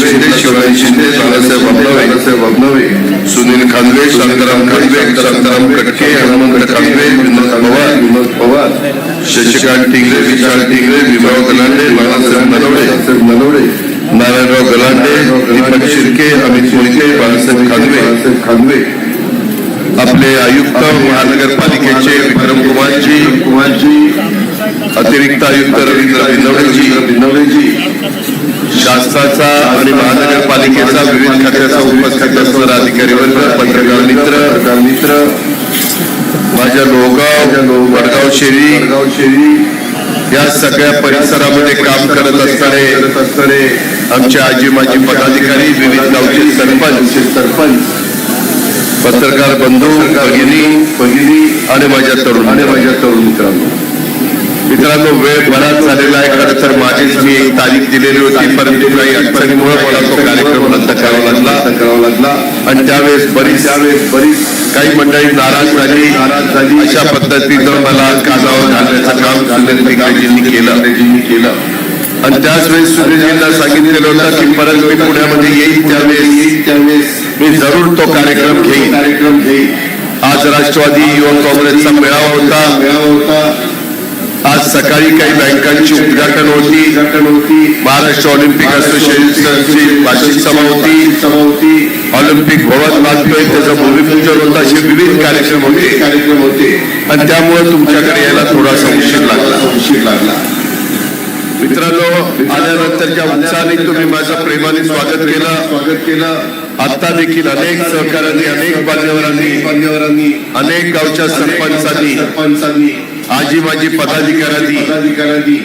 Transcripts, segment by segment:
शिंदे शिवराज शिंदे बाळासाहेब अबनवे बाळासाहेब अबनवे सुनील खांदवे शांताराम खांदवे शांताराम कटके हनुमंत खांदवे विनोद पवार विनोद पवार शशिकांत टिंगरे विशाल टिंगरे विभाव गलांडे बाळासाहेब नलवडे नलवडे नारायणराव गलांडे दीपक शिर्के अमित मोहिते बाळासाहेब खांदवे बाळासाहेब खांदवे आपले आयुक्त महानगरपालिकेचे विक्रम कुमारजी कुमारजी अतिरिक्त आयुक्त रवींद्र बिनवडेजी. बिनवडेजी. शासनाचा आणि महानगरपालिकेचा विविध खात्याचा उपखाते असणारा अधिकारी वर्ग पत्रकार मित्र पत्रकार मित्र. माझ्या लोहगाव वडगाव शेरी वडगाव शेरी. या सगळ्या परिसरामध्ये काम करत असणारे असणारे आमचे आजी माजी पदाधिकारी विविध गावचे सरपंच सरपंच पत्रकार बंधू भगिनी भगिनी आणि माझ्या तरुण आणि माझ्या तरुण मित्रांनो. मित्रांनो वेळ बराच झालेला आहे. खरं तर माझीच मी एक तारीख दिलेली होती परंतु काही अडचणीमुळे मला तो कार्यक्रम रद्द करावा लागला. करावा लागला आणि त्यावेळेस बरीच त्यावेळेस बरीच काही मंडळी नाराज झाली. नाराज झाली अशा पद्धतीनं मला कानावर घालण्याचं काम सुनील टिकरेजींनी केलं. केलं आणि त्याच वेळेस सुनीलजींना सांगितलेलं होतं की परत मी पुण्यामध्ये येईल त्यावेळेस. येईल त्यावेळेस मी जरूर तो कार्यक्रम घेईन. कार्यक्रम घेईन आज राष्ट्रवादी युवक काँग्रेसचा मेळावा होता मेळावा होता. आज सकाळी काही बँकांची उद्घाटन होती. महाराष्ट्र ऑलिम्पिक असोसिएशनची वार्षिक सभा होती. ऑलिम्पिक भवन बांधतोय त्याचं भूमिपूजन होतं. असे विविध कार्यक्रम होते. कार्यक्रम होते आणि त्यामुळे तुमच्याकडे यायला थोडासा उशीर लागला. उशीर लागला मित्रांनो आल्यानंतरच्या उत्साहाने तुम्ही माझं प्रेमाने स्वागत केलं. स्वागत केलं आता देखील अनेक सहकाऱ्यांनी अनेक मान्यवरांनी मान्यवरांनी अनेक गावच्या सरपंचांनी सरपंचांनी आजी माजी पदाधिकाऱ्यांनी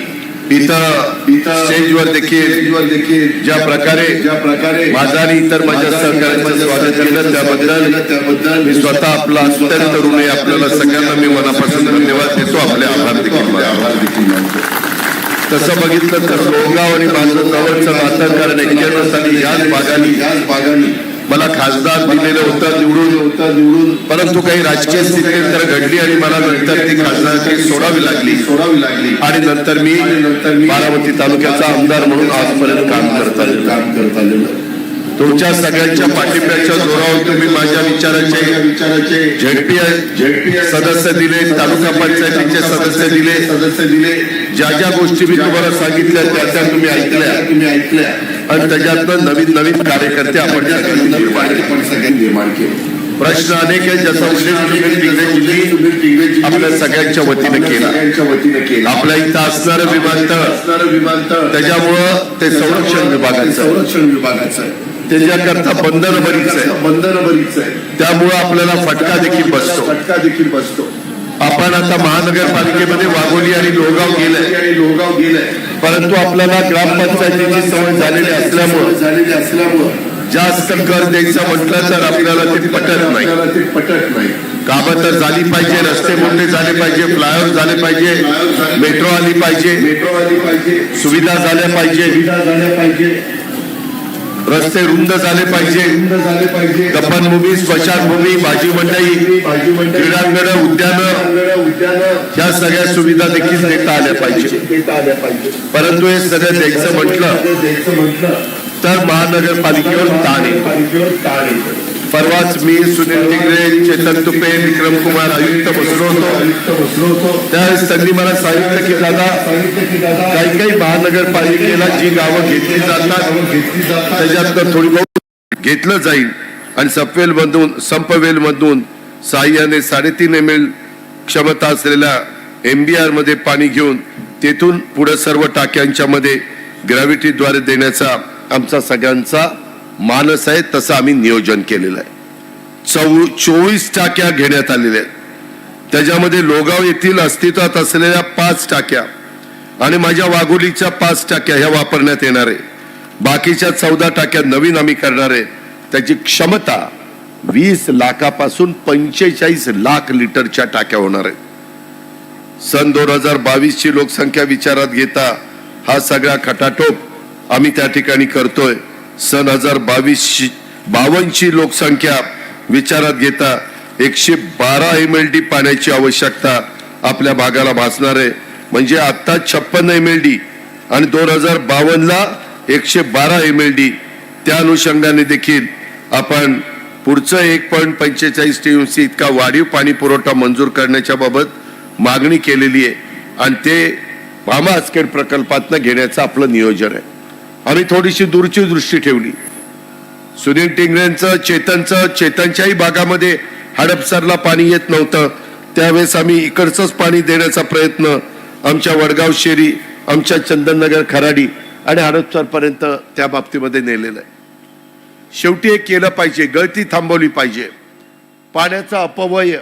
इथं स्टेजवर देखील देखील ज्या प्रकारे ज्या प्रकारे माझा आणि इतर माझ्या सहकार्यांचं स्वागत केलं त्याबद्दल त्याबद्दल मी स्वतः आपला अत्यंत ऋणी आपल्याला सगळ्यांना मी मनापासून धन्यवाद देतो आपले आभार देखील. आभार देखील मानतो तसं बघितलं तर लोहगाव आणि माझं जवळचं नातं कारण एक्क्याण्णव साली याच भागानी याच भागानी मला खासदार दिलेलं होतं निवडून. होतं निवडून परंतु काही राजकीय स्थिती तर घडली आणि मला नंतर ती खासदारकी सोडावी लागली. सोडावी लागली आणि नंतर मी नंतर मी बारामती तालुक्याचा आमदार म्हणून आजपर्यंत काम करत काम करत आलेलो तुमच्या सगळ्यांच्या पाठिंब्याच्या जोरावर तुम्ही माझ्या विचाराचे विचाराचे झेडपी झेडपी सदस्य दिले तालुका पंचायतीचे सदस्य दिले. सदस्य दिले ज्या ज्या गोष्टी मी तुम्हाला सांगितल्या त्या त्या तुम्ही ऐकल्या. तुम्ही ऐकल्या आणि त्याच्यातनं नवीन नवीन कार्यकर्ते आपण सगळ्यांनी निर्माण केले. निर्माण केले प्रश्न अनेक आहेत ज्याचा उल्लेख सुनील आपल्या सगळ्यांच्या वतीने केला. आपल्या इथं असणारं विमानतळ विमानतळ त्याच्यामुळं ते संरक्षण विभागाचं संरक्षण विभागाचं त्याच्याकरता बंधन बरीच आहे. बंधन बरीच आहे. त्यामुळं आपल्याला फटका देखील बसतो. फटका देखील बसतो. आपण आता महानगरपालिकेमध्ये वाघोली आणि लोहगाव गेलंय. आणि लोहगाव गेलंय. परंतु आपल्याला ग्रामपंचायतीची सवय झालेली असल्यामुळं झालेली असल्यामुळं जास्त कर द्यायचं म्हटलं तर आपल्याला ते पटत नाही. ते पटत नाही. कामं तर झाली पाहिजे रस्ते मोठे झाले पाहिजे फ्लायओव्हर झाले पाहिजे मेट्रो आली पाहिजे मेट्रो आली पाहिजे. सुविधा झाल्या पाहिजे. सुविधा झाल्या पाहिजे. रस्ते रुंद झाले पाहिजे. रुंद दफनभूमी स्मशानभूमी भाजी मंडई क्रीडांगण उद्यान उद्यान या सगळ्या सुविधा देखील देता आल्या पाहिजे. परंतु हे सगळं द्यायचं म्हटलं द्यायचं म्हटलं तर महानगरपालिकेवर ताण येतो परवाच मी सुनील टिंगरे चेतन तुपे विक्रम कुमार आयुक्त बसलो होतो. त्यावेळेस त्यांनी मला सांगितलं की दादा काही काही महानगरपालिकेला जी गावं घेतली जातात त्याच्यातनं थोडी बहुत घेतलं जाईल. आणि सपवेल मधून संपवेल मधून साह्याने साडेतीन एम एल क्षमता असलेल्या एम बी आरमध्ये पाणी घेऊन तेथून पुढे सर्व टाक्यांच्या मध्ये ग्रॅव्हिटीद्वारे देण्याचा आमचा सगळ्यांचा मानस आहे तसं आम्ही नियोजन केलेलं आहे. चौ चोवीस टाक्या घेण्यात आलेल्या आहेत. त्याच्यामध्ये लोगाव येथील अस्तित्वात असलेल्या पाच टाक्या आणि माझ्या वाघोलीच्या पाच टाक्या ह्या वापरण्यात येणार आहे. बाकीच्या चौदा टाक्या नवीन आम्ही करणार आहे. त्याची क्षमता वीस लाखापासून पंचेचाळीस लाख लिटरच्या टाक्या होणार आहेत. सन दोन हजार बावीस ची लोकसंख्या विचारात घेता हा सगळा खटाटोप आम्ही त्या ठिकाणी करतोय. सन हजार बावीस बावन्नची लोकसंख्या विचारात घेता एकशे बारा एम एल डी पाण्याची आवश्यकता आपल्या भागाला भासणार आहे. म्हणजे आत्ता छप्पन एम एल डी आणि दोन हजार बावन्नला एकशे बारा एम एल डी त्या अनुषंगाने देखील आपण पुढचं एक पॉईंट पंचेचाळीस टी यू सी इतका वाढीव पाणी पुरवठा मंजूर करण्याच्या बाबत मागणी केलेली आहे. आणि ते भामा आसखेड प्रकल्पातनं घेण्याचं आपलं नियोजन आहे. आम्ही थोडीशी दूरची दृष्टी ठेवली. सुनील टिंगरेंचं चेतनचं चेतनच्याही भागामध्ये हडपसरला पाणी येत नव्हतं. त्यावेळेस आम्ही इकडचंच पाणी देण्याचा प्रयत्न आमच्या वडगाव शेरी आमच्या चंदननगर खराडी आणि हडपसरपर्यंत त्या बाबतीमध्ये नेलेलं आहे. शेवटी हे केलं पाहिजे गळती थांबवली पाहिजे. पाण्याचा अपव्यय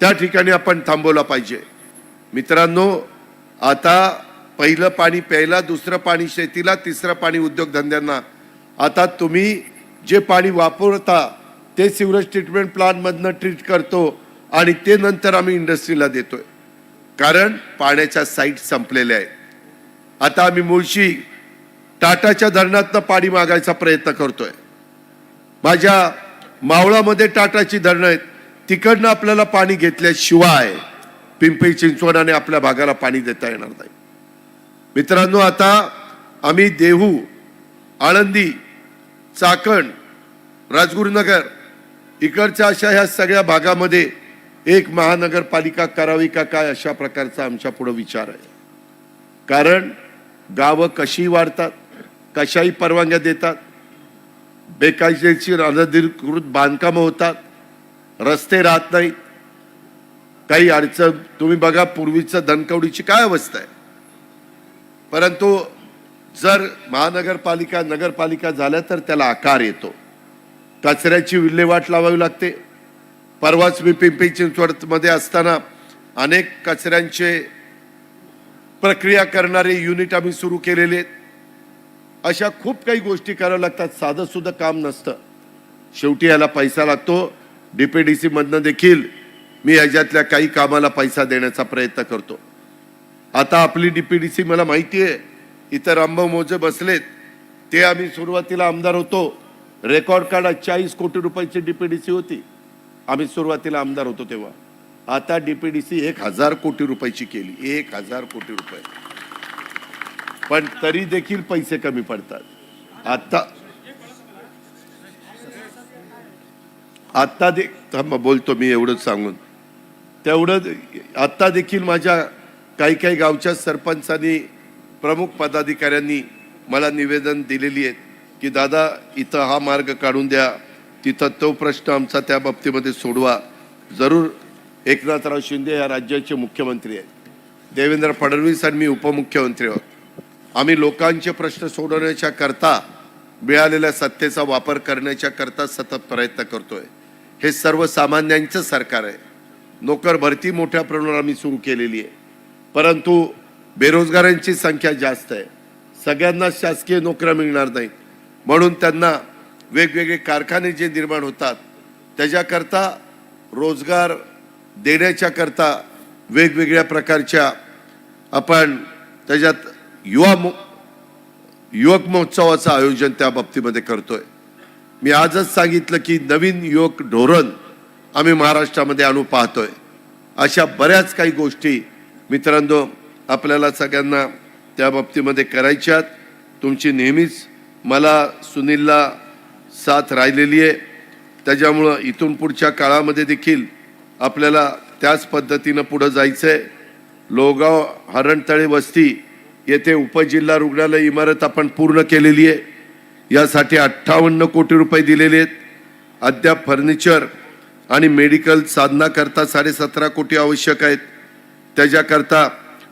त्या ठिकाणी आपण थांबवला पाहिजे. मित्रांनो आता पहिलं पाणी प्यायला दुसरं पाणी शेतीला तिसरं पाणी उद्योगधंद्यांना आता तुम्ही जे पाणी वापरता ते सिवरेज ट्रीटमेंट प्लांटमधनं ट्रीट करतो आणि ते नंतर आम्ही इंडस्ट्रीला देतोय. कारण पाण्याच्या साईट संपलेल्या आहेत. आता आम्ही मुळशी टाटाच्या धरणातनं पाणी मागायचा प्रयत्न करतोय. माझ्या मावळामध्ये टाटाची धरणं आहेत. तिकडनं आपल्याला पाणी घेतल्याशिवाय पिंपरी चिंचवडाने आपल्या भागाला पाणी देता येणार नाही. मित्रांनो आता आम्ही देहू आळंदी चाकण राजगुरुनगर इकडच्या अशा ह्या सगळ्या भागामध्ये एक महानगरपालिका करावी का काय अशा प्रकारचा आमच्या पुढे विचार आहे. कारण गावं कशी वाढतात कशाही परवानग्या देतात बेकायदेशीर अनधिकृत बांधकामं होतात रस्ते राहत नाहीत काही अडचण तुम्ही बघा पूर्वीचं धनकवडीची काय अवस्था आहे. परंतु जर महानगरपालिका नगरपालिका झाल्या तर त्याला आकार येतो. कचऱ्याची विल्हेवाट लावावी लागते. परवाच मी पिंपरी चिंचवडमध्ये असताना अनेक कचऱ्यांचे प्रक्रिया करणारे युनिट आम्ही सुरू केलेले. आहेत अशा खूप काही गोष्टी कराव्या लागतात. साधं सुद्धा काम नसतं. शेवटी याला पैसा लागतो. डी पी डी सीमधनं देखील मी ह्याच्यातल्या काही कामाला पैसा देण्याचा प्रयत्न करतो. आता आपली डी पी डी सी मला माहिती आहे. इतर रामभाऊ मोजे बसलेत ते आम्ही सुरुवातीला आमदार होतो. रेकॉर्ड काढा चाळीस कोटी रुपयाची डीपीडीसी होती. आम्ही सुरुवातीला आमदार होतो तेव्हा. आता डीपीडीसी एक हजार कोटी रुपयाची केली. एक हजार कोटी रुपये. पण तरी देखील पैसे कमी पडतात. आता आत्ता दे बोलतो मी एवढंच सांगून. तेवढं आत्ता देखील माझ्या काही काही गावच्या सरपंचांनी प्रमुख पदाधिकाऱ्यांनी मला निवेदन दिलेली आहेत की दादा इथं हा मार्ग काढून द्या. तिथं तो प्रश्न आमचा त्या बाबतीमध्ये सोडवा. जरूर एकनाथराव शिंदे या राज्याचे मुख्यमंत्री आहेत. देवेंद्र फडणवीस आणि मी उपमुख्यमंत्री आहोत. आम्ही लोकांचे प्रश्न सोडवण्याच्या करता मिळालेल्या सत्तेचा वापर करण्याच्या करता सतत प्रयत्न करतोय. हे सर्वसामान्यांचं सरकार आहे. नोकर भरती मोठ्या प्रमाणावर आम्ही सुरू केलेली आहे. परंतु बेरोजगारांची संख्या जास्त आहे. सगळ्यांना शासकीय नोकऱ्या मिळणार नाहीत. म्हणून त्यांना वेगवेगळे कारखाने जे निर्माण होतात त्याच्याकरता रोजगार देण्याच्याकरता वेगवेगळ्या प्रकारच्या आपण त्याच्यात युवा मो युवक महोत्सवाचं आयोजन त्या बाबतीमध्ये करतोय. मी आजच सांगितलं की नवीन युवक धोरण आम्ही महाराष्ट्रामध्ये आणू पाहतोय. अशा बऱ्याच काही गोष्टी मित्रांनो आपल्याला सगळ्यांना त्या बाबतीमध्ये करायच्यात तुमची नेहमीच मला सुनीलला साथ राहिलेली आहे. त्याच्यामुळं इथून पुढच्या काळामध्ये देखील आपल्याला त्याच पद्धतीनं पुढं जायचं आहे लोगाव हरणतळे वस्ती येथे उपजिल्हा रुग्णालय इमारत आपण पूर्ण केलेली आहे. यासाठी अठ्ठावन्न कोटी रुपये दिलेले आहेत. अद्याप फर्निचर आणि मेडिकल साधनाकरता साडेसतरा कोटी आवश्यक आहेत. त्याच्याकरता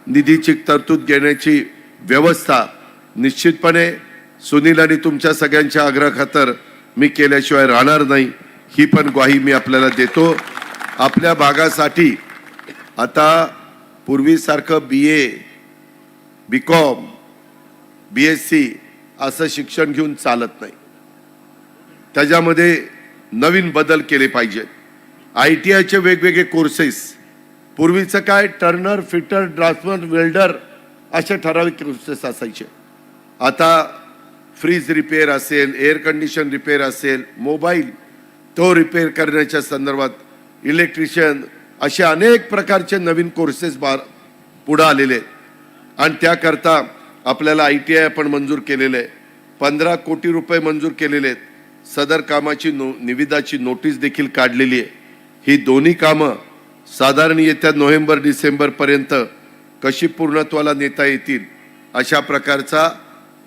निधीची तरतूद घेण्याची व्यवस्था निश्चितपणे सुनील आणि तुमच्या सगळ्यांच्या आग्रहाखातर मी केल्याशिवाय राहणार नाही. ही पण ग्वाही मी आपल्याला देतो. आपल्या भागासाठी आता पूर्वीसारखं B A B com B S C असं शिक्षण घेऊन चालत नाही. त्याच्यामध्ये नवीन बदल केले पाहिजेत. आय टी आयचे वेगवेगळे कोर्सेस पूर्वीचं काय? टर्नर फिटर ड्राफ्टमन वेल्डर असे ठराविक कोर्सेस असायचे. आता फ्रीज रिपेअर असेल एअर कंडिशन रिपेअर असेल मोबाईल तो रिपेअर करण्याच्या संदर्भात इलेक्ट्रिशियन असे अनेक प्रकारचे नवीन कोर्सेस बार पुढं आलेले. आहेत आणि त्याकरता आपल्याला आय टी आय आपण मंजूर केलेले. आहे पंधरा कोटी रुपये मंजूर केलेले. आहेत सदर कामाची नो निविदाची नोटीस देखील काढलेली आहे. ही दोन्ही कामं साधारण येत्या नोव्हेंबर डिसेंबरपर्यंत कशी पूर्णत्वाला नेता येतील अशा प्रकारचा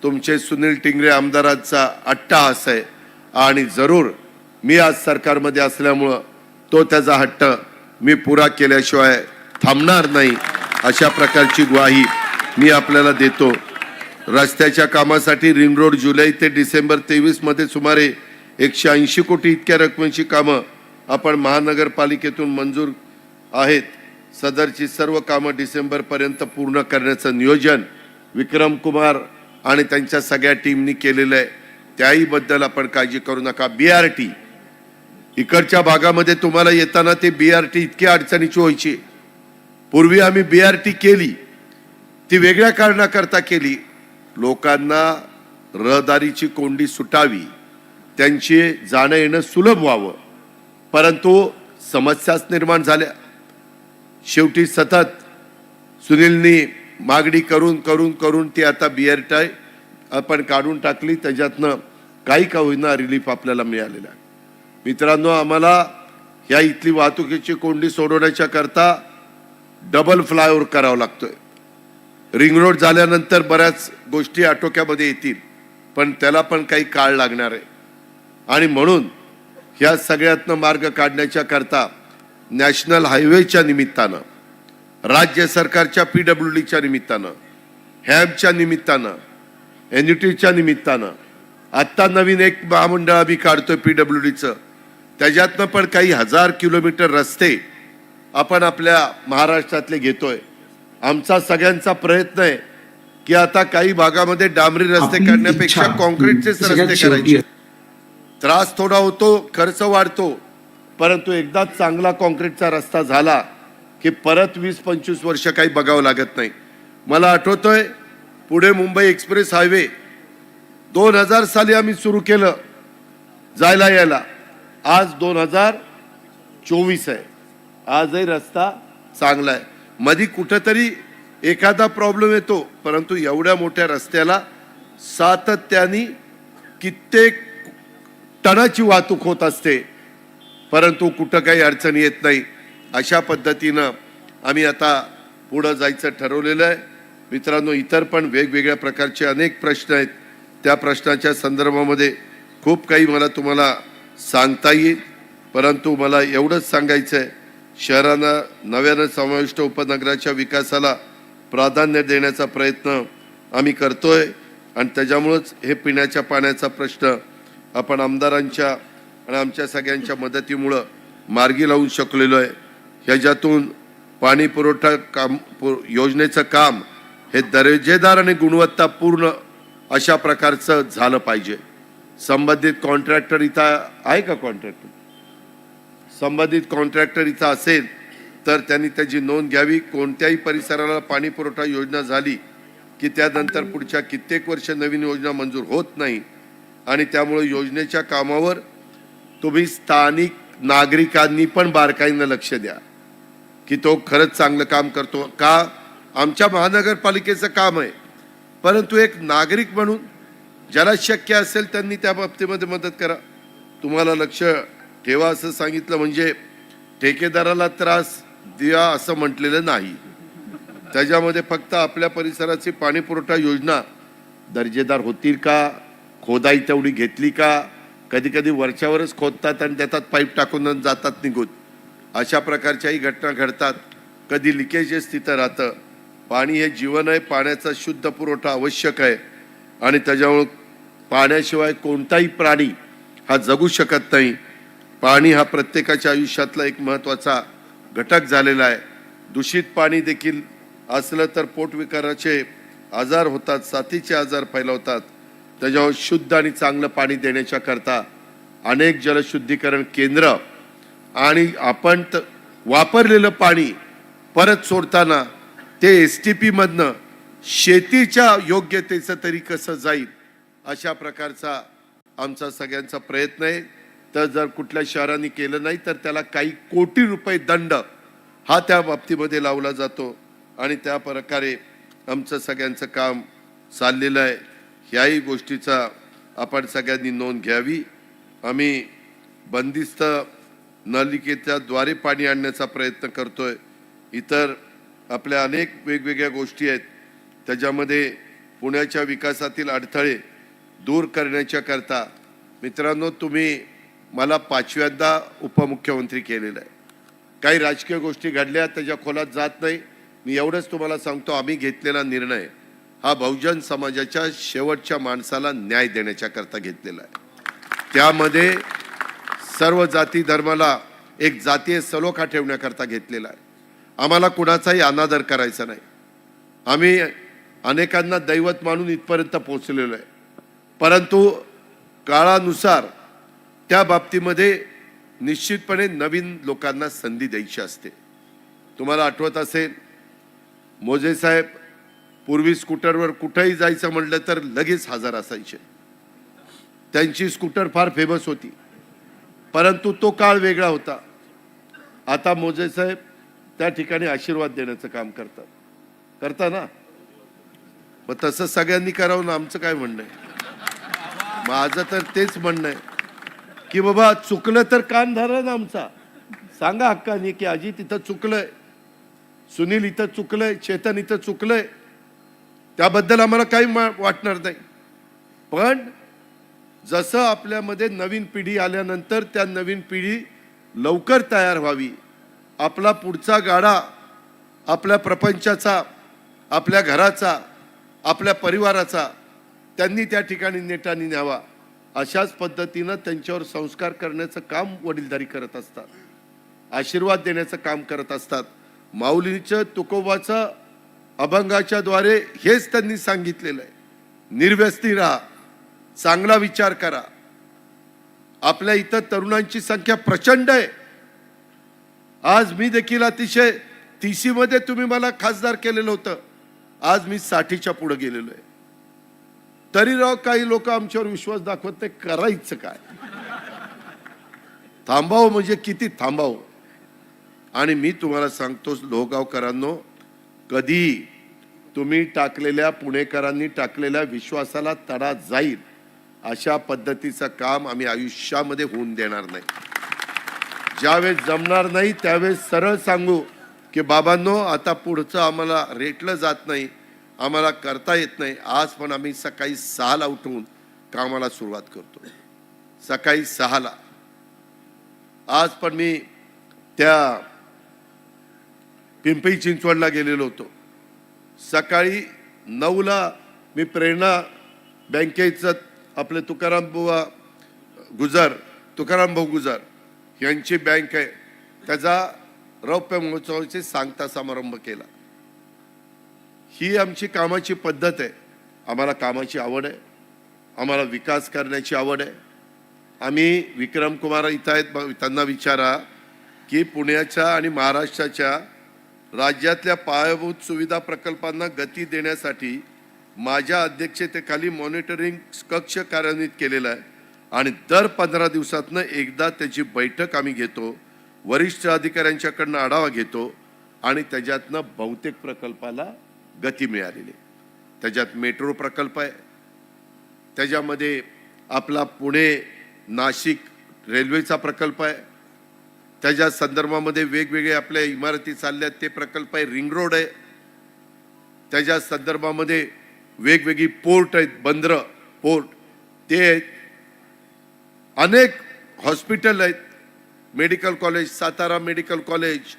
तुमचे सुनील टिंगरे आमदारांचा अट्टाहास आहे. आणि जरूर मी आज सरकारमध्ये असल्यामुळं तो त्याचा हट्ट मी पुरा केल्याशिवाय थांबणार नाही अशा प्रकारची ग्वाही मी आपल्याला देतो. रस्त्याच्या कामासाठी रिंग रोड जुलै ते डिसेंबर तेवीसमध्ये सुमारे एकशे ऐंशी कोटी इतक्या रकमेची कामं आपण महानगरपालिकेतून मंजूर आहेत. सदरची सर्व कामं डिसेंबरपर्यंत पूर्ण करण्याचं नियोजन विक्रम कुमार आणि त्यांच्या सगळ्या टीमनी केलेलं आहे. त्याहीबद्दल आपण काळजी करू नका. बी आर टी इकडच्या भागामध्ये तुम्हाला येताना ते बी आर टी इतकी अडचणीची व्हायची. पूर्वी आम्ही बी आर टी केली. ती वेगळ्या कारणाकरता केली. लोकांना रहदारीची कोंडी सुटावी. त्यांची जाणं येणं सुलभ व्हावं. परंतु समस्याच निर्माण झाल्या. शेवटी सतत सुनीलनी मागणी करून करून करून ती आता बी आर आपण काढून टाकली. त्याच्यातनं काही का होईना रिलीफ आपल्याला मिळालेला आहे. मित्रांनो आम्हाला या इथली वाहतुकीची कोंडी सोडवण्याच्या करता डबल फ्लायओव्हर करावा लागतोय. रिंग रोड झाल्यानंतर बऱ्याच गोष्टी आटोक्यामध्ये येतील पण त्याला पण काही काळ लागणार आहे. आणि म्हणून ह्या सगळ्यातनं मार्ग काढण्याच्या करता नॅशनल हायवेच्या निमित्तानं राज्य सरकारच्या पी डब्ल्यू डीच्या निमित्तानं हॅबच्या निमित्तानं एन यू टीच्या निमित्तानं आत्ता नवीन एक महामंडळ आम्ही काढतोय पी डब्ल्यू डीचं त्याच्यातनं पण काही हजार किलोमीटर रस्ते आपण आपल्या महाराष्ट्रातले घेतोय. आमचा सगळ्यांचा प्रयत्न आहे की आता काही भागामध्ये डांबरी रस्ते आपली करण्यापेक्षा इच्छा. कॉन्क्रीटचे सगळ्यात रस्ते करायचे. त्रास थोडा होतो खर्च वाढतो. परंतु एकदा चांगला कॉन्क्रीटचा रस्ता झाला की परत वीस पंचवीस वर्ष काही बघावं लागत नाही. मला आठवतोय पुढे मुंबई एक्सप्रेस हायवे दोन हजार साली आम्ही सुरू केलं जायला यायला. आज दोन हजार चोवीस आहे. आजही रस्ता चांगला आहे. मधी कुठंतरी एखादा प्रॉब्लेम येतो परंतु एवढ्या मोठ्या रस्त्याला सातत्याने कित्येक टनाची वाहतूक होत असते. परंतु कुठं काही अडचण येत नाही. अशा पद्धतीनं आम्ही आता पुढं जायचं ठरवलेलं आहे. मित्रांनो इतर पण वेगवेगळ्या प्रकारचे अनेक प्रश्न आहेत. त्या प्रश्नाच्या संदर्भामध्ये खूप काही मला तुम्हाला सांगता येईल. परंतु मला एवढंच सांगायचं आहे शहरांना नव्यानं समाविष्ट उपनगराच्या विकासाला प्राधान्य देण्याचा प्रयत्न आम्ही करतोय. आणि त्याच्यामुळंच हे पिण्याच्या पाण्याचा प्रश्न आपण आमदारांच्या आणि आमच्या सगळ्यांच्या मदतीमुळं मार्गी लावू शकलेलो आहे. ह्याच्यातून पाणी पुरवठा काम पु- योजनेचं काम हे दर्जेदार आणि गुणवत्तापूर्ण अशा प्रकारचं झालं पाहिजे. संबंधित कॉन्ट्रॅक्टर इथं आहे का कॉन्ट्रॅक्टर? संबंधित कॉन्ट्रॅक्टर इथं असेल तर त्यांनी त्याची नोंद घ्यावी. कोणत्याही परिसराला पाणी पुरवठा योजना झाली की त्यानंतर पुढच्या कित्येक वर्ष नवीन योजना मंजूर होत नाही आणि त्यामुळे योजनेच्या कामावर तुम्ही स्थानिक नागरिकांनी पण बारकाईनं लक्ष द्या की तो खरंच चांगलं काम करतो. का? आमच्या महानगरपालिकेचं काम आहे. परंतु एक नागरिक म्हणून ज्याला शक्य असेल त्यांनी त्या बाबतीमध्ये मदत करा. तुम्हाला लक्ष ठेवा असं सांगितलं म्हणजे ठेकेदाराला त्रास द्या असं म्हटलेलं नाही. त्याच्यामध्ये फक्त आपल्या परिसराची पाणीपुरवठा योजना दर्जेदार होतील का? खोदाई तेवढी घेतली का? कधी कधी वरच्यावरच खोदतात आणि त्यात पाईप टाकून जातात निघून. अशा प्रकारच्याही घटना घडतात. कधी लिकेजेस तिथं राहतं. पाणी हे जीवन आहे पाण्याचा शुद्ध पुरवठा आवश्यक आहे. आणि त्याच्यामुळं पाण्याशिवाय कोणताही प्राणी हा जगू शकत नाही. पाणी हा प्रत्येकाच्या आयुष्यातला एक महत्त्वाचा घटक झालेला आहे. दूषित पाणी देखील असलं तर पोटविकाराचे आजार होतात साथीचे आजार फैलवतात. त्याच्यावर शुद्ध आणि चांगलं पाणी देण्याच्या करता अनेक जलशुद्धीकरण केंद्र आणि आपण त- वापरलेलं पाणी परत सोडताना ते एस टी पीमधनं शेतीच्या योग्यतेचं तरी कसं जाईल अशा प्रकारचा आमचा सगळ्यांचा प्रयत्न आहे. तर जर कुठल्या शहरांनी केलं नाही तर त्याला काही कोटी रुपये दंड हा त्या बाबतीमध्ये लावला जातो आणि त्या प्रकारे आमचं सगळ्यांचं काम चाललेलं आहे. ह्याही गोष्टीचा आपण सगळ्यांनी नोंद घ्यावी. आम्ही बंदिस्त नलिकेच्या द्वारे पाणी आणण्याचा प्रयत्न करतोय. इतर आपल्या अनेक वेगवेगळ्या गोष्टी आहेत. त्याच्यामध्ये पुण्याच्या विकासातील अडथळे दूर करण्याच्या करता मित्रांनो तुम्ही मला पाचव्यांदा उपमुख्यमंत्री केलेलं आहे. काही राजकीय गोष्टी घडल्या त्याच्या खोलात जात नाही. मी एवढंच तुम्हाला सांगतो आम्ही घेतलेला निर्णय हा बहुजन समाजाच्या शेवटच्या माणसाला न्याय देण्याच्या करता घेतलेला आहे. त्यामध्ये सर्व जाती धर्माला एक जातीय सलोखा ठेवण्याकरता घेतलेला आहे. आम्हाला कुणाचाही अनादर करायचा नाही. आम्ही अनेकांना दैवत मानून इथपर्यंत पोहोचलेलो आहे. परंतु काळानुसार त्या बाबतीमध्ये निश्चितपणे नवीन लोकांना संधी द्यायची असते. तुम्हाला आठवत असेल मोजे साहेब पूर्वी स्कूटरवर कुठंही जायचं म्हटलं तर लगेच हजर असायचे. त्यांची स्कूटर फार फेमस होती. परंतु तो काळ वेगळा होता. आता मोजे साहेब त्या ठिकाणी आशीर्वाद देण्याचं काम करतात. करता ना? मग तसं सगळ्यांनी करावं ना आमचं काय म्हणणं आहे? माझं तर तेच म्हणणं आहे. की बाबा चुकलं तर कान धरा ना आमचा. सांगा हक्कानी की आजी तिथं चुकलंय. सुनील इथं चुकलंय. चेतन इथं चुकलंय. त्याबद्दल आम्हाला काही मा- वाटणार नाही. पण जसं आपल्यामध्ये नवीन पिढी आल्यानंतर त्या नवीन पिढी लवकर तयार व्हावी. आपला पुढचा गाडा आपल्या प्रपंचाचा आपल्या घराचा आपल्या परिवाराचा त्यांनी त्या ठिकाणी नेटाने न्यावा. अशाच पद्धतीनं त्यांच्यावर संस्कार करण्याचं काम वडीलधारी करत असतात. आशीर्वाद देण्याचं काम करत असतात. माऊलीचं तुकोबाचं अभंगाच्या द्वारे हेच त्यांनी सांगितलेलं आहे. निर्व्यस्ती राहा चांगला विचार करा. आपल्या इथं तरुणांची संख्या प्रचंड आहे. आज मी देखील अतिशय तिशी मध्ये तुम्ही मला खासदार केलेलं होतं. आज मी साठीच्या पुढे गेलेलो आहे. तरी राव काही लोक आमच्यावर विश्वास दाखवत नाही करायचं काय? थांबावं म्हणजे किती थांबावं? आणि मी तुम्हाला सांगतो लोहगावकरांनो कधी तुम्ही टाकलेल्या पुणेकरांनी टाकलेल्या विश्वासाला तडा जाईल अशा पद्धतीचं काम आम्ही आयुष्यामध्ये होऊन देणार नाही. ज्यावेळेस जमणार नाही त्यावेळेस सरळ सांगू की बाबांनो आता पुढचं आम्हाला रेटलं जात नाही आम्हाला करता येत नाही. आज पण आम्ही सकाळी सहाला उठून कामाला सुरुवात करतो. सकाळी सहाला. आज पण मी त्या पिंपरी चिंचवडला गेलेलो होतो. सकाळी नऊला मी प्रेरणा बँकेचं आपले तुकाराम बुवा गुजर तुकाराम भाऊ गुजर यांची बँक आहे. त्याचा रौप्य महोत्सवाचे सांगता समारंभ केला. ही आमची कामाची पद्धत आहे. आम्हाला कामाची आवड आहे. आम्हाला विकास करण्याची आवड आहे. आम्ही विक्रम कुमार इथं आहेत. त्यांना विचारा की पुण्याच्या आणि महाराष्ट्राच्या राज्यातल्या पायाभूत सुविधा प्रकल्पांना गती देण्यासाठी माझ्या अध्यक्षतेखाली मॉनिटरिंग कक्ष कार्यान्वित केलेला आहे. आणि दर पंधरा दिवसातनं एकदा त्याची बैठक आम्ही घेतो वरिष्ठ अधिकाऱ्यांच्याकडनं आढावा घेतो आणि त्याच्यातनं बहुतेक प्रकल्पाला गती मिळालेली आहे. त्याच्यात मेट्रो प्रकल्प आहे. त्याच्यामध्ये आपला पुणे नाशिक रेल्वेचा प्रकल्प आहे. त्याच्या संदर्भामध्ये वेगवेगळे आपल्या इमारती चालल्या आहेत ते प्रकल्प आहे रिंग रोड आहे. त्याच्या संदर्भामध्ये वेगवेगळी पोर्ट आहेत बंदरं पोर्ट ते आहेत. अनेक हॉस्पिटल आहेत. Medical college Satara medical college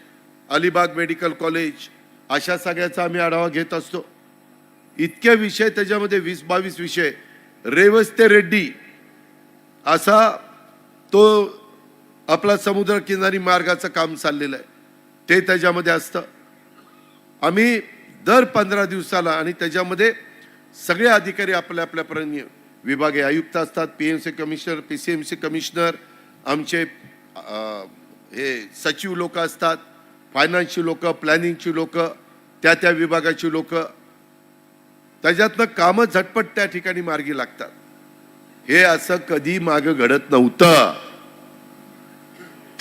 Alibag medical college अशा सगळ्याचा आम्ही आढावा घेत असतो. इतके विषय त्याच्यामध्ये वीस बावीस विषय. रेवस्ते रेड्डी असा तो आपला समुद्रकिनारी मार्गाचं काम चाललेलं आहे. ते त्याच्यामध्ये असतं. आम्ही दर पंधरा दिवसाला आणि त्याच्यामध्ये सगळे अधिकारी आपल्या आपल्यापर्यंत विभागीय आयुक्त असतात P M C commissioner P C M C commissioner आमचे हे सचिव लोक असतात फायनान्सची लोक प्लॅनिंगची लोक त्या त्या विभागाची लोक. त्याच्यातनं कामं झटपट त्या ठिकाणी मार्गी लागतात. हे असं कधी मागं घडत नव्हतं.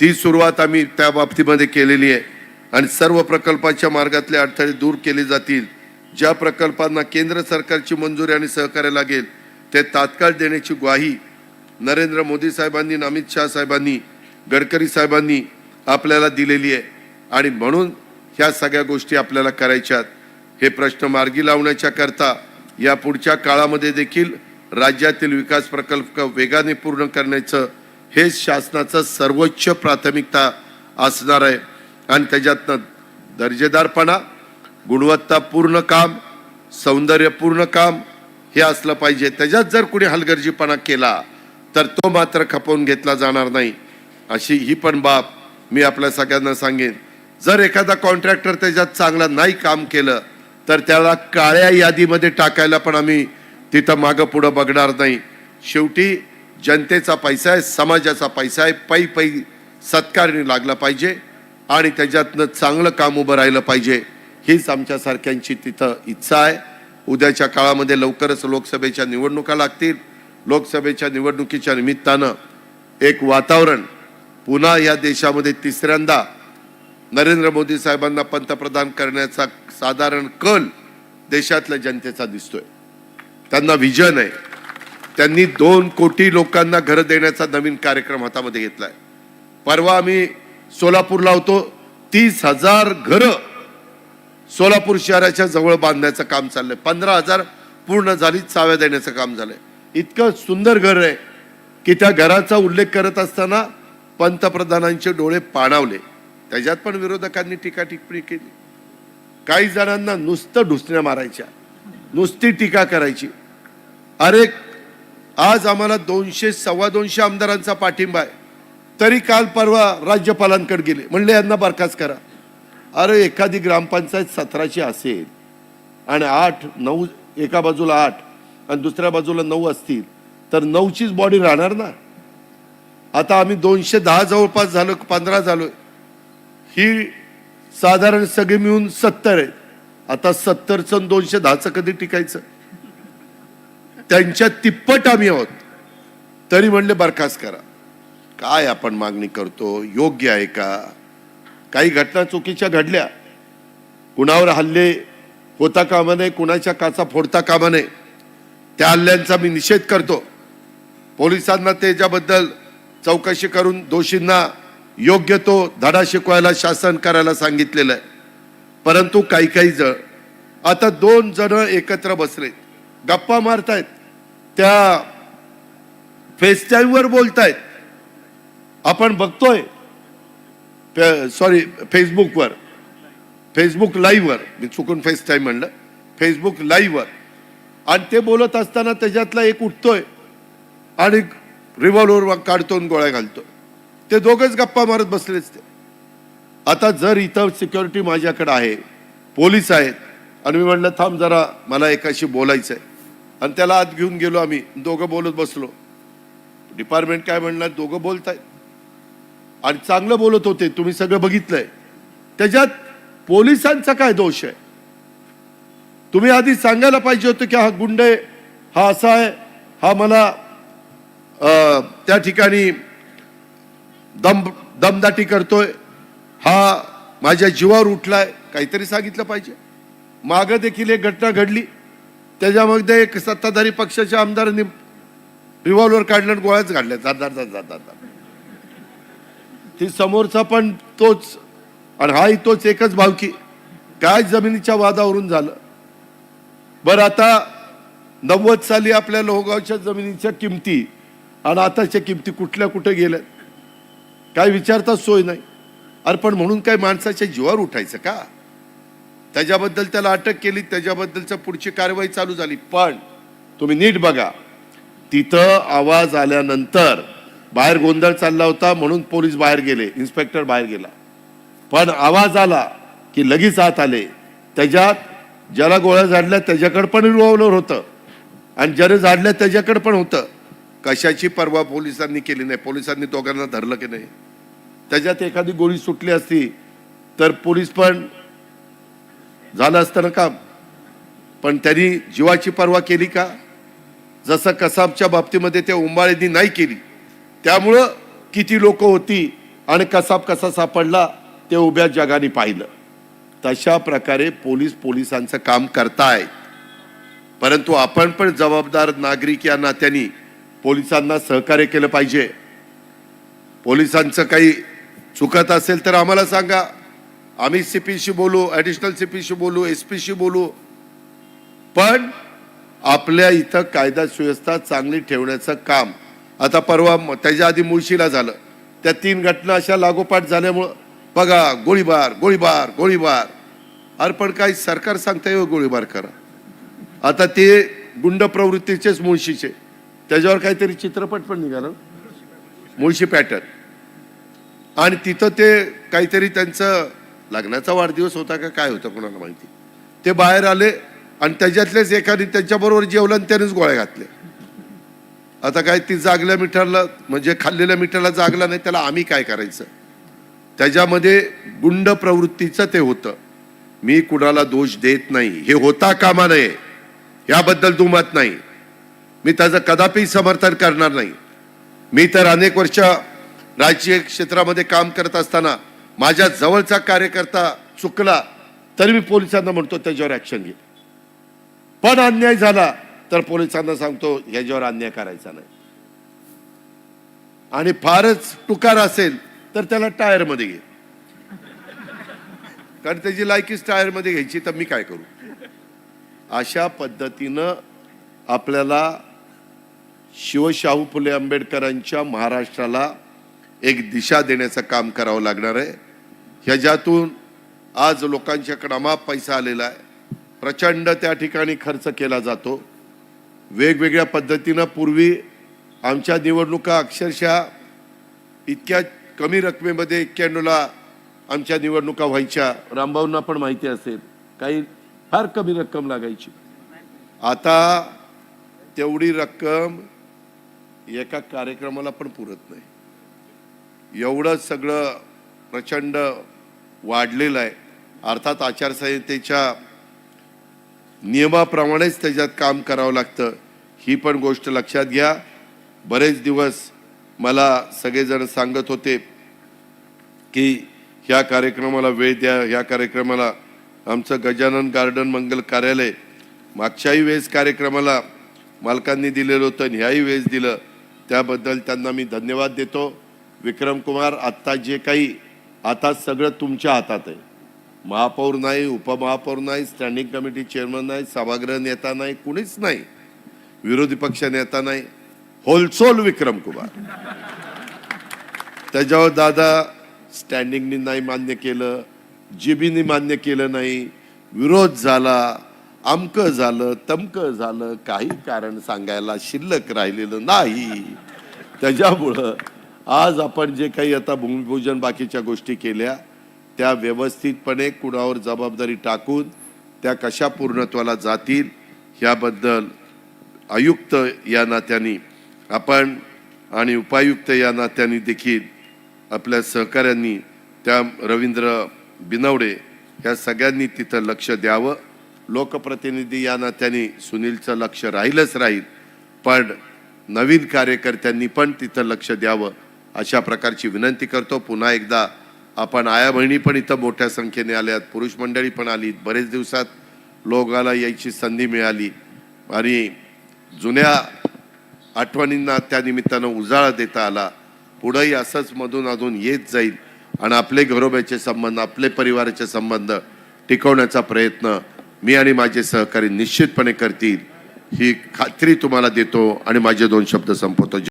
ती सुरुवात आम्ही त्या बाबतीमध्ये केलेली आहे. आणि सर्व प्रकल्पाच्या मार्गातले अडथळे दूर केले जातील. ज्या प्रकल्पांना केंद्र सरकारची मंजुरी आणि सहकार्य लागेल ते तात्काळ देण्याची ग्वाही नरेंद्र मोदी साहेबांनी अमित शहा साहेबांनी गडकरी साहेबांनी आपल्याला दिलेली आहे. आणि म्हणून ह्या सगळ्या गोष्टी आपल्याला करायच्यात. हे प्रश्न मार्गी लावण्याच्या करता या पुढच्या काळामध्ये देखील राज्यातील विकास प्रकल्प वेगाने पूर्ण करण्याचं हे शासनाचं सर्वोच्च प्राथमिकता असणार आहे. आणि त्याच्यातनं दर्जेदारपणा गुणवत्तापूर्ण काम सौंदर्यपूर्ण काम हे असलं पाहिजे. त्याच्यात जर कुणी हलगर्जीपणा केला तर तो मात्र खपवून घेतला जाणार नाही. अशी ही पण बाब मी आपल्या सगळ्यांना सांगेन. जर एखादा कॉन्ट्रॅक्टर त्याच्यात चांगला नाही काम केलं तर त्याला काळ्या यादीमध्ये टाकायला पण आम्ही तिथं मागं पुढं बघणार नाही. शेवटी जनतेचा पैसा आहे समाजाचा पैसा आहे पै पै सत्कारणी लागला पाहिजे आणि त्याच्यातनं चांगलं काम उभं राहिलं पाहिजे हीच आमच्यासारख्यांची तिथं इच्छा आहे. उद्याच्या काळामध्ये लवकरच लोकसभेच्या निवडणुका लागतील. लोकसभेच्या निवडणुकीच्या निमित्तानं एक वातावरण पुन्हा या देशामध्ये तिसऱ्यांदा नरेंद्र मोदी साहेबांना पंतप्रधान करण्याचा साधारण कल देशातल्या जनतेचा दिसतोय. त्यांना विजन आहे. त्यांनी दोन कोटी लोकांना घरं देण्याचा नवीन कार्यक्रम हातामध्ये घेतलाय. परवा आम्ही सोलापूरला होतो तीस हजार घरं सोलापूर शहराच्या जवळ बांधण्याचं काम चाललंय. पंधरा हजार पूर्ण झाली चाव्या देण्याचं काम झालंय. इतकं सुंदर घर आहे की त्या घराचा उल्लेख करत असताना पंतप्रधानांचे डोळे पाणावले. त्याच्यात पण विरोधकांनी टीका टिप्पणी केली. काही जणांना नुसतं ढुसण्या मारायच्या नुसती टीका करायची. अरे आज आम्हाला दोनशे सव्वा दोनशे आमदारांचा पाठिंबा आहे. तरी काल परवा राज्यपालांकडे गेले. म्हणले यांना बरखास्त करा. अरे एखादी ग्रामपंचायत सतराची असेल आणि आठ नऊ एका बाजूला आठ आणि दुसऱ्या बाजूला नऊ असतील तर नऊचीच बॉडी राहणार ना? आता आम्ही दोनशे दहा जवळपास झालो पंधरा झालो ही साधारण सगळे मिळून सत्तर आहेत. आता सत्तरचं दोनशे दहाचं कधी टिकायचं? त्यांच्या तिप्पट आम्ही आहोत. तरी म्हणले बरखास्त करा. काय आपण मागणी करतो? योग्य आहे का? काही घटना चुकीच्या घडल्या. कुणावर हल्ले होता कामा नये कुणाच्या काचा फोडता कामा नये. त्या हल्ल्यांचा मी निषेध करतो. पोलिसांना त्याच्याबद्दल चौकशी करून दोषींना योग्य तो धडा शिकवायला शासन करायला सांगितलेलं आहे. परंतु काही काही जण आता दोन जण एकत्र बसले गप्पा मारतायत. त्या फेसटाईमवर बोलतायत. आपण बघतोय. सॉरी फेसबुकवर. फेसबुक लाईव्हवर. मी चुकून फेस टाईम म्हणलं. फेसबुक लाईव्हवर. आणि ते बोलत असताना त्याच्यातला एक उठतोय आणि रिव्हॉल्वर काढतो आणि गोळ्या घालतो ते दोघंच गप्पा मारत बसलेच ते. आता जर इथं सिक्युरिटी माझ्याकडे आहे पोलीस आहेत आणि मी म्हणलं थांब जरा मला एकाशी बोलायचं आहे आणि त्याला आत घेऊन गेलो आम्ही. दोघं बोलत बसलो. डिपार्टमेंट काय म्हणणार? दोघं बोलताय आणि चांगलं बोलत होते. तुम्ही सगळं बघितलंय. त्याच्यात पोलिसांचा काय दोष आहे? तुम्ही आधी सांगायला पाहिजे होतं की हा गुंड आहे हा असा आहे हा मला त्या ठिकाणी दम दमदाटी करतोय. हा माझ्या जीवावर उठलाय. काहीतरी सांगितलं पाहिजे. मागं देखील एक घटना घडली. त्याच्यामध्ये एक सत्ताधारी पक्षाच्या आमदारांनी रिव्हॉल्वर काढले आणि गोळ्याच काढल्या जात जातात जात ती समोरचा पण तोच आणि हाही तोच एकच भावकी. काय जमिनीच्या वादावरून झालं? बरं आता नव्वद साली आपल्या लोहगावच्या जमिनीच्या किमती आणि आताच्या किमती कुठल्या कुठे गेल्या? काय विचारता सोय नाही. अरे पण म्हणून काय माणसाच्या जीवावर उठायचं का? त्याच्याबद्दल त्याला अटक केली त्याच्याबद्दलचं पुढची कारवाई चालू झाली. पण तुम्ही नीट बघा तिथं आवाज आल्यानंतर बाहेर गोंधळ चालला होता म्हणून पोलीस बाहेर गेले इन्स्पेक्टर बाहेर गेला. पण आवाज आला की लगेच आत आले. त्याच्यात ज्याला गोळ्या झाडल्या त्याच्याकडे पण रिव्हॉल्वर होतं. आणि ज्याने झाडल्या त्याच्याकडे पण होतं. कशाची परवा पोलिसांनी केली नाही? पोलिसांनी दोघांना धरलं की नाही? त्याच्यात एखादी गोळी सुटली असती तर पोलीस पण झालं असतं ना काम. पण त्यांनी जीवाची पर्वा केली का? जसं कसाबच्या बाबतीमध्ये त्या उंबाळेंनी नाही केली. त्यामुळं किती लोक होती आणि कसाब कसा सापडला ते उभ्या जगाने पाहिलं. तशा प्रकारे पोलीस पोलिसांचं काम करतायत परंतु आपण पण जबाबदार नागरिक या नात्याने पोलिसांना सहकार्य केलं पाहिजे. पोलिसांचं काही चुकत असेल तर आम्हाला सांगा. आम्ही सीपीशी बोलू ॲडिशनल सीपीशी बोलू एस पीशी बोलू. पण आपल्या इथं कायदा सुव्यवस्था चांगली ठेवण्याचं काम. आता परवा त्याच्या आधी मुळशीला झालं. त्या तीन घटना अशा लागोपाठ झाल्यामुळं बघा गोळीबार गोळीबार गोळीबार. अरे पण काही सरकार सांगता येऊ गोळीबार करा. आता ते गुंड प्रवृत्तीचेच मुळशीचे. त्याच्यावर काहीतरी चित्रपट पण निघालं. मुळशी पॅटर्न. आणि तिथं ते काहीतरी त्यांचं लग्नाचा वाढदिवस होता का काय होतं कोणाला माहिती? ते बाहेर आले आणि त्याच्यातलेच एखादी त्यांच्याबरोबर जेवलं आणि त्यानेच गोळ्या घातल्या. आता काय ती जागल्या मिठाला म्हणजे खाल्लेल्या मिठाला जागला नाही त्याला आम्ही काय करायचं? त्याच्यामध्ये गुंड प्रवृत्तीचं ते होतं. मी कुणाला दोष देत नाही. हे होता कामा नये. याबद्दल दुमत नाही. मी त्याचं कदापि समर्थन करणार नाही. मी तर अनेक वर्ष राजकीय क्षेत्रामध्ये काम करत असताना माझ्या जवळचा कार्यकर्ता चुकला तरी मी पोलिसांना म्हणतो त्याच्यावर ऍक्शन घे. पण अन्याय झाला तर पोलिसांना सांगतो ह्याच्यावर अन्याय करायचा नाही. आणि फारच टुकार असेल तर त्याला टायरमध्ये घे. कारण त्याची लायकीच टायरमध्ये घ्यायची तर मी काय करू? अशा पद्धतीनं आपल्याला शिवशाहू फुले आंबेडकरांच्या महाराष्ट्राला एक दिशा देण्याचं काम करावं लागणार आहे. ह्याच्यातून आज लोकांच्याकडे अमाप पैसा आलेला आहे. प्रचंड त्या ठिकाणी खर्च केला जातो. वेगवेगळ्या पद्धतीनं पूर्वी आमच्या निवडणुका अक्षरशः इतक्या कमी रकमेमध्ये एक्क्याण्णवला आमच्या निवडणुका व्हायच्या. रामभाऊंना पण माहिती असेल काही फार कमी रक्कम लागायची. आता तेवढी रक्कम एका कार्यक्रमाला पण पुरत नाही. एवढं सगळं प्रचंड वाढलेलं आहे. अर्थात आचारसंहितेच्या नियमाप्रमाणेच त्याच्यात काम करावं लागतं. ही पण गोष्ट लक्षात घ्या. बरेच दिवस मला सगळेजण सांगत होते की ह्या कार्यक्रमाला वेळ द्या ह्या कार्यक्रमाला आमचं गजानन गार्डन मंगल कार्यालय मागच्याही वेळेस कार्यक्रमाला मालकांनी दिलेलं होतं आणि ह्याही वेळेस दिलं. त्याबद्दल त्यांना मी धन्यवाद देतो. विक्रम कुमार आत्ता जे काही आता सगळं तुमच्या हातात आहे. महापौर नाही उपमहापौर नाही स्टँडिंग कमिटी चेअरमन नाही सभागृह नेता नाही कुणीच नाही. विरोधी पक्ष नेता नाही. होलसोल विक्रम कुमार. त्याच्यावर दादा स्टँडिंगनी नाही मान्य केलं जीबीनी मान्य केलं नाही. विरोध झाला अमकं झालं तमकं झालं काही कारण सांगायला शिल्लक राहिलेलं नाही. त्याच्यामुळं आज आपण जे काही आता भूमिपूजन बाकीच्या गोष्टी केल्या त्या व्यवस्थितपणे कुणावर जबाबदारी टाकून त्या कशा पूर्णत्वाला जातील ह्याबद्दल आयुक्त या नात्याने आपण आणि उपायुक्त या नात्याने देखील आपल्या सहकाऱ्यांनी त्या रवींद्र बिनवडे या सगळ्यांनी तिथं लक्ष द्यावं. लोकप्रतिनिधी या नात्याने सुनीलचं लक्ष राहीलच राहील पण नवीन कार्यकर्त्यांनी पण तिथं लक्ष द्यावं. अशा प्रकारची विनंती करतो. पुन्हा एकदा आपण आया बहिणी पण इथं मोठ्या संख्येने आल्यात. पुरुष मंडळी पण आली बरेच दिवसात लोकाला यायची संधी मिळाली. आणि जुन्या आठवणींना त्या निमित्तानं उजाळा देता आला. पुढंही असंच मधून अधून येत जाईल. आणि आपले घरोब्याचे संबंध आपले परिवाराचे संबंध टिकवण्याचा प्रयत्न मी आणि माझे सहकारी निश्चितपणे करतील. ही खात्री तुम्हाला देतो आणि माझे दोन शब्द संपवतो.